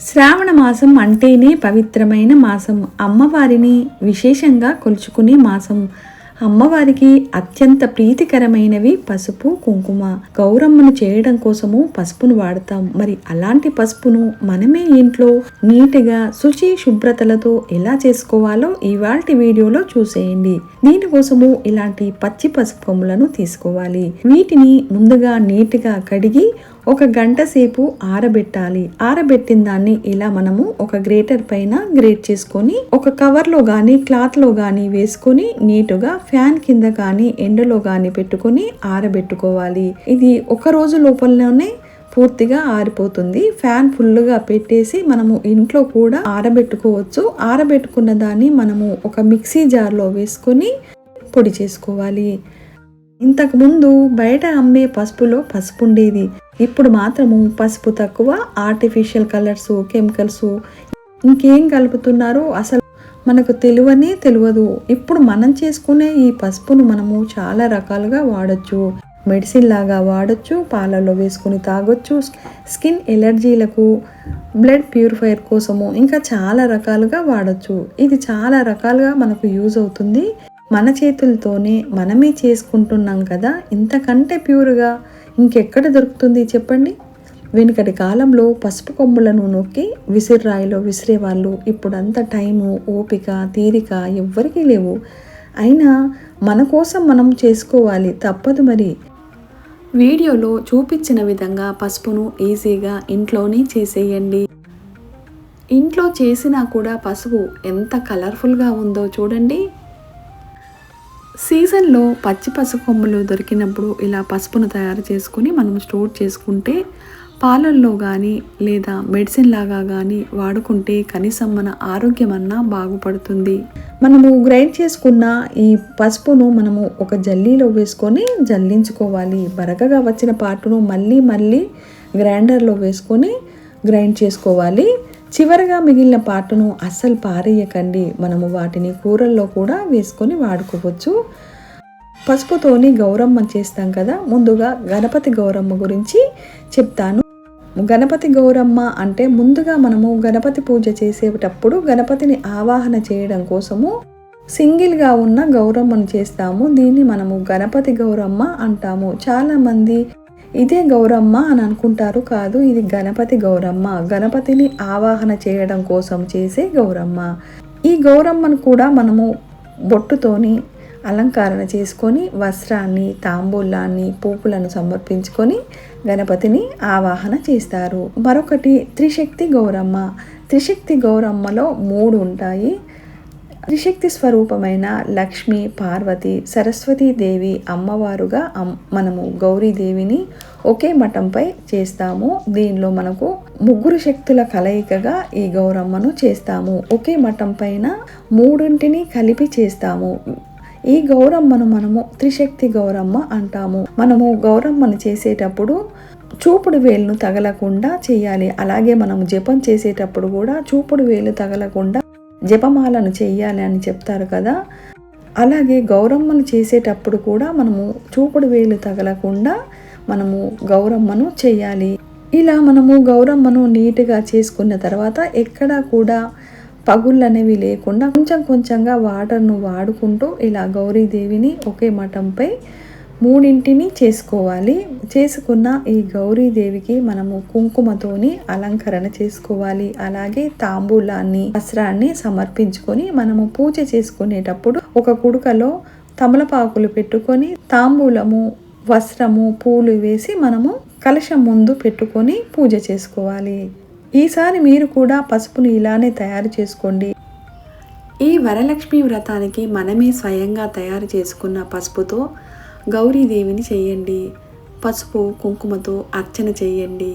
శ్రావణ మాసం అంటేనే పవిత్రమైన మాసం. అమ్మవారిని విశేషంగా కొలుచుకునే మాసం. అమ్మవారికి అత్యంత ప్రీతికరమైనవి పసుపు కుంకుమ. గౌరమ్మను చేయడం కోసము పసుపును వాడతాం. మరి అలాంటి పసుపును మనమే ఇంట్లో నీటిగా శుచి శుభ్రతలతో ఎలా చేసుకోవాలో ఇవాల్టి వీడియోలో చూసేయండి. దీనికోసము ఇలాంటి పచ్చి పసుపు కొమ్ములను తీసుకోవాలి. వీటిని ముందుగా నీట్గా కడిగి ఒక గంట సేపు ఆరబెట్టాలి. ఆరబెట్టిన దాన్ని ఇలా మనము ఒక గ్రేటర్ పైన గ్రేట్ చేసుకొని ఒక కవర్లో గాని క్లాత్లో గాని వేసుకొని నీటుగా ఫ్యాన్ కింద కానీ ఎండలో గాని పెట్టుకొని ఆరబెట్టుకోవాలి. ఇది ఒక రోజు లోపలనే పూర్తిగా ఆరిపోతుంది. ఫ్యాన్ ఫుల్గా పెట్టేసి మనము ఇంట్లో కూడా ఆరబెట్టుకోవచ్చు. ఆరబెట్టుకున్న దాన్ని మనము ఒక మిక్సీ జార్లో వేసుకొని పొడి చేసుకోవాలి. ఇంతకుముందు బయట అమ్మే పసుపులో పసుపు ఉండేది ఇప్పుడు మాత్రము పసుపు తక్కువ ఆర్టిఫిషియల్ కలర్స్ కెమికల్స్ ఇంకేం కలుపుతున్నారో అసలు మనకు తెలివనే తెలియదు. ఇప్పుడు మనం చేసుకునే ఈ పసుపును మనము చాలా రకాలుగా వాడచ్చు. మెడిసిన్ లాగా వాడచ్చు పాలలో వేసుకుని తాగొచ్చు స్కిన్ ఎలర్జీలకు బ్లడ్ ప్యూరిఫైయర్ కోసము ఇంకా చాలా రకాలుగా వాడచ్చు. ఇది చాలా రకాలుగా మనకు యూజ్ అవుతుంది. మన చేతులతోనే మనమే చేసుకుంటున్నాం కదా ఇంతకంటే ప్యూర్గా ఇంకెక్కడ దొరుకుతుంది చెప్పండి? వెనుకటి కాలంలో పసుపు కొమ్ములను నొక్కి విసిర్రాయిలో విసిరేవాళ్ళు. ఇప్పుడంత టైము ఓపిక తీరిక ఎవ్వరికీ లేవు. అయినా మన కోసం మనం చేసుకోవాలి తప్పదు మరి. వీడియోలో చూపించిన విధంగా పసుపును ఈజీగా ఇంట్లోనే చేసేయండి. ఇంట్లో చేసినా కూడా పసుపు ఎంత కలర్ఫుల్గా ఉందో చూడండి. సీజన్లో పచ్చి పసుకొమ్మలు దొరికినప్పుడు ఇలా పసుపును తయారు చేసుకుని మనం స్టోర్ చేసుకుంటే పాలల్లో కానీ లేదా మెడిసిన్ లాగా కానీ వాడుకుంటే కనీసం మన ఆరోగ్యం అన్నా బాగుపడుతుంది. మనము గ్రైండ్ చేసుకున్న ఈ పసుపును మనము ఒక జల్లీలో వేసుకొని జల్లించుకోవాలి. బరకగా వచ్చిన పాటును మళ్ళీ మళ్ళీ గ్రైండర్లో వేసుకొని గ్రైండ్ చేసుకోవాలి. చివరగా మిగిలిన పాటను అస్సలు పారేయకండి. మనము వాటిని కూరల్లో కూడా వేసుకొని వాడుకోవచ్చు. పసుపుతోని గౌరమ్మ చేస్తాం కదా ముందుగా గణపతి గౌరమ్మ గురించి చెప్తాను. గణపతి గౌరమ్మ అంటే ముందుగా మనము గణపతి పూజ చేసేటప్పుడు గణపతిని ఆవాహన చేయడం కోసము సింగిల్గా ఉన్న గౌరమ్మను చేస్తాము. దీన్ని మనము గణపతి గౌరమ్మ అంటాము. చాలామంది ఇదే గౌరమ్మ అని అనుకుంటారు కాదు ఇది గణపతి గౌరమ్మ. గణపతిని ఆవాహన చేయడం కోసం చేసే గౌరమ్మ. ఈ గౌరమ్మను కూడా మనము బొట్టుతోని అలంకరణ చేసుకొని వస్త్రాన్ని తాంబూలాన్ని పూపులను సమర్పించుకొని గణపతిని ఆవాహన చేస్తారు. మరొకటి త్రిశక్తి గౌరమ్మ. త్రిశక్తి గౌరమ్మలో మూడు ఉంటాయి. త్రిశక్తి స్వరూపమైన లక్ష్మి పార్వతి సరస్వతీదేవి అమ్మవారుగా మనము గౌరీదేవిని ఒకే మఠంపై చేస్తాము. దీనిలో మనకు ముగ్గురు శక్తుల కలయికగా ఈ గౌరమ్మను చేస్తాము. ఒకే మఠం పైన మూడింటిని కలిపి చేస్తాము. ఈ గౌరమ్మను మనము త్రిశక్తి గౌరమ్మ అంటాము. మనము గౌరమ్మను చేసేటప్పుడు చూపుడు వేలును తగలకుండా చేయాలి. అలాగే మనము జపం చేసేటప్పుడు కూడా చూపుడు వేలు తగలకుండా జపమాలను చేయాలి అని చెప్తారు కదా. అలాగే గౌరమ్మను చేసేటప్పుడు కూడా మనము చూపుడు వేలు తగలకుండా మనము గౌరమ్మను చేయాలి. ఇలా మనము గౌరమ్మను నీట్గా చేసుకున్న తర్వాత ఎక్కడా కూడా పగుళ్ళు అనేవి లేకుండా కొంచెం కొంచెంగా వాటర్ను వాడుకుంటూ ఇలా గౌరీదేవిని ఒకే మఠంపై మూడింటిని చేసుకోవాలి. చేసుకున్న ఈ గౌరీదేవికి మనము కుంకుమతోని అలంకరణ చేసుకోవాలి. అలాగే తాంబూలాన్ని వస్త్రాన్ని సమర్పించుకొని మనము పూజ చేసుకునేటప్పుడు ఒక కుడుకలో తమలపాకులు పెట్టుకొని తాంబూలము వస్త్రము పూలు వేసి మనము కలశం ముందు పెట్టుకొని పూజ చేసుకోవాలి. ఈసారి మీరు కూడా పసుపుని ఇలానే తయారు చేసుకోండి. ఈ వరలక్ష్మి వ్రతానికి మనమే స్వయంగా తయారు చేసుకున్న పసుపుతో గౌరీదేవిని చేయండి. పసుపు కుంకుమతో అర్చన చేయండి.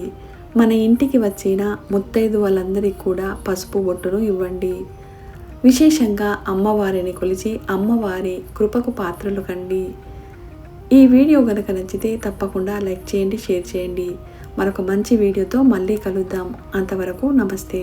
మన ఇంటికి వచ్చిన ముత్తైదు వాళ్ళందరికీ కూడా పసుపు బొట్టును ఇవ్వండి. విశేషంగా అమ్మవారిని కొలిచి అమ్మవారి కృపకు పాత్రలు కండి. ఈ వీడియో కనుక నచ్చితే తప్పకుండా లైక్ చేయండి షేర్ చేయండి. మరొక మంచి వీడియోతో మళ్ళీ కలుద్దాం. అంతవరకు నమస్తే.